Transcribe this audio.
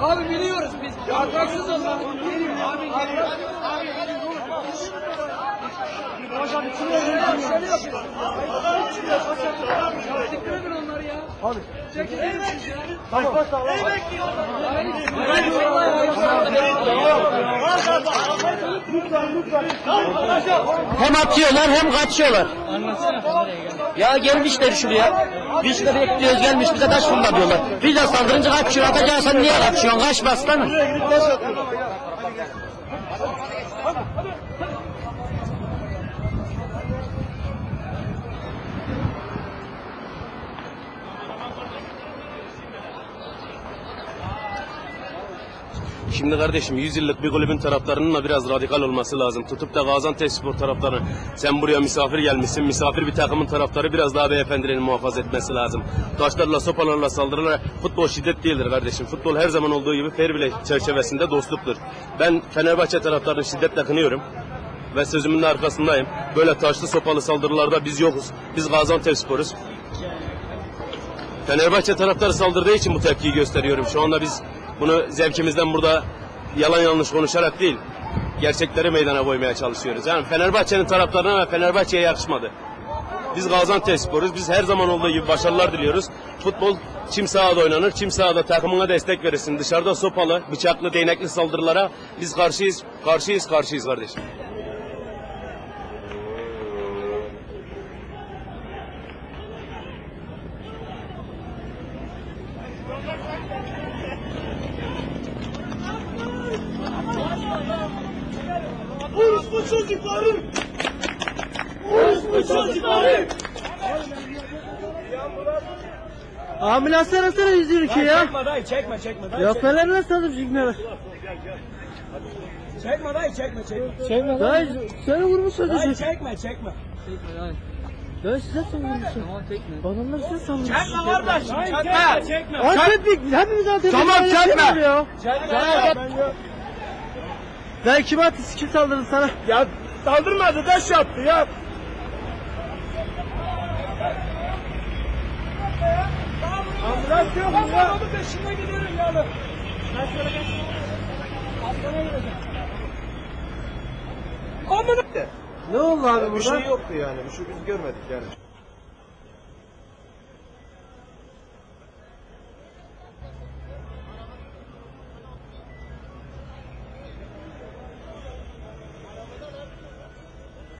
Abi biliyoruz biz. Haksız o zaman. Abi geliyor. Hocam şöyle yapıyor. Dikkat edin onları ya. Abi. Çekin siz ya. Tamam. Neyi Hem atıyorlar hem kaçıyorlar. Ya gelmişler şuraya. Biz de bekliyoruz gelmiş bize taş fırlatıyorlar. Biz de saldırınca kaçıyor. Atacaksan niye kaçıyorsun? Kaçma aslanım. Şimdi kardeşim 100 yıllık bir kulübün taraftarının da biraz radikal olması lazım. Tutup da Gaziantep Spor taraftarı sen buraya misafir gelmişsin. Misafir bir takımın taraftarı biraz daha beyefendiliğini muhafaza etmesi lazım. Taşlarla sopalarla saldırılar futbol şiddet değildir kardeşim. Futbol her zaman olduğu gibi fair play çerçevesinde dostluktur. Ben Fenerbahçe taraftarını şiddetle kınıyorum ve sözümün arkasındayım. Böyle taşlı sopalı saldırılarda biz yokuz. Biz Gaziantep Spor'uz. Fenerbahçe taraftarı saldırdığı için bu tepkiyi gösteriyorum. Şu anda biz bunu zevkimizden burada yalan yanlış konuşarak değil, gerçekleri meydana koymaya çalışıyoruz. Yani Fenerbahçe'nin taraftarına ve Fenerbahçe'ye yakışmadı. Biz Gaziantep sporuz. Biz her zaman olduğu gibi başarılar diliyoruz. Futbol çim sahada oynanır. Çim sahada takımına destek verirsin. Dışarıda sopalı, bıçaklı, değnekli saldırılara biz karşıyız. Karşıyız, karşıyız kardeşim. Orospu çocukları! Orospu çocukları! Ambulans arasana 122 ya. Çekme dayı çekme çekme dayı. Yok neler nasıl alıp çıkmıyor? Çekme dayı çekme çekme. Çekme Dayı seni vurmuş Dayı sözü. çekme çekme. Dayı size sen vurmuşsun. Adamlar size sanmış. Çekme kardeş. Çekme. Çekme. Anteplik hepimiz Anteplik. Tamam, çekme. Çekme. Dayı kim attı kim saldırdı sana? Ya saldırmadı taş yaptı ya. Ambulans yok mu ya? Adamın peşinde gidiyorum yani. Ben şöyle geç. Hastaneye gideceğim. Amına. Ne oldu abi Bir burada? şey yoktu yani. Bir şey biz görmedik yani.